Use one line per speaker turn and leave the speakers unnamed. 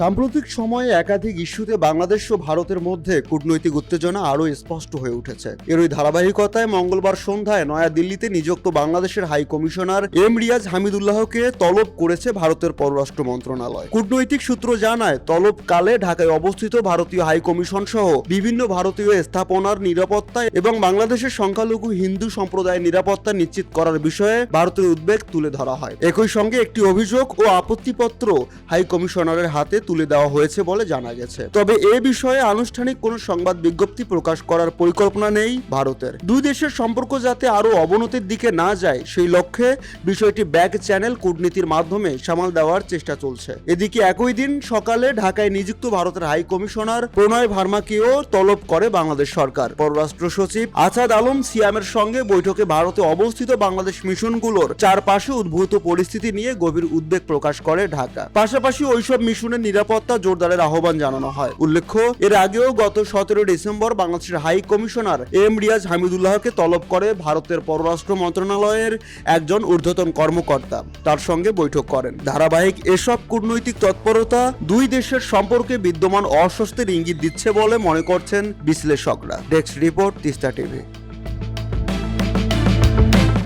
সাম্প্রতিক সময়ে একাধিক ইস্যুতে বাংলাদেশ ও ভারতের মধ্যে কূটনৈতিক উত্তেজনা আরও স্পষ্ট হয়ে উঠেছে। এরই ধারাবাহিকতায় মঙ্গলবার সন্ধ্যায় নয়াদিল্লিতে নিযুক্ত বাংলাদেশের হাই কমিশনার এম রিয়াজ হামিদুল্লাহকে তলব করেছে ভারতের পররাষ্ট্র মন্ত্রণালয়। কূটনৈতিক সূত্র জানায়, তলবকালে ঢাকায় অবস্থিত ভারতীয় হাই কমিশন সহ বিভিন্ন ভারতীয় স্থাপনার নিরাপত্তা এবং বাংলাদেশের সংখ্যালঘু হিন্দু সম্প্রদায়ের নিরাপত্তা নিশ্চিত করার বিষয়ে ভারতের উদ্বেগ তুলে ধরা হয়। একই সঙ্গে একটি অভিযোগ ও আপত্তিপত্র হাই কমিশনারের হাতে তুলে দেওয়া হয়েছে বলে জানা গেছে। তবে এ বিষয়ে আনুষ্ঠানিক কোনো সংবাদ বিজ্ঞপ্তি প্রকাশ করার পরিকল্পনা নেই ভারতের। দুই দেশের সম্পর্ক যাতে আরও অবনতির দিকে না যায়, সেই লক্ষ্যে বিষয়টি ব্যাক চ্যানেল কূটনীতির মাধ্যমে সামাল দেওয়ার চেষ্টা চলছে। এদিকে একই দিন সকালে ঢাকায় নিযুক্ত ভারতের হাই কমিশনার প্রণয় ভার্মাকেও তলব করে বাংলাদেশ সরকার। পররাষ্ট্র সচিব আসাদ আলম সিয়ামের সঙ্গে বৈঠকে ভারতে অবস্থিত বাংলাদেশ মিশনগুলোর চারপাশে উদ্ভূত পরিস্থিতি নিয়ে গভীর উদ্বেগ প্রকাশ করে ঢাকা। পাশাপাশি ওইসব মিশনের নিরাপত্তা জোরদারের আহ্বান জানানো হয়। উল্লেখ্য, এর আগেও গত সতেরো ডিসেম্বর বাংলাদেশের হাই কমিশনার এম রিয়াজ হামিদুল্লাহকে তলব করে ভারতের পররাষ্ট্র মন্ত্রণালয়ের একজন ঊর্ধ্বতন কর্মকর্তা। তার সঙ্গে বৈঠক করেন। ধারাবাহিক এসব কূটনৈতিক তৎপরতা দুই দেশের সম্পর্কে বিদ্যমান অস্বস্তির ইঙ্গিত দিচ্ছে বলে মনে করছেন বিশ্লেষকরা। Desk report Teesta TV.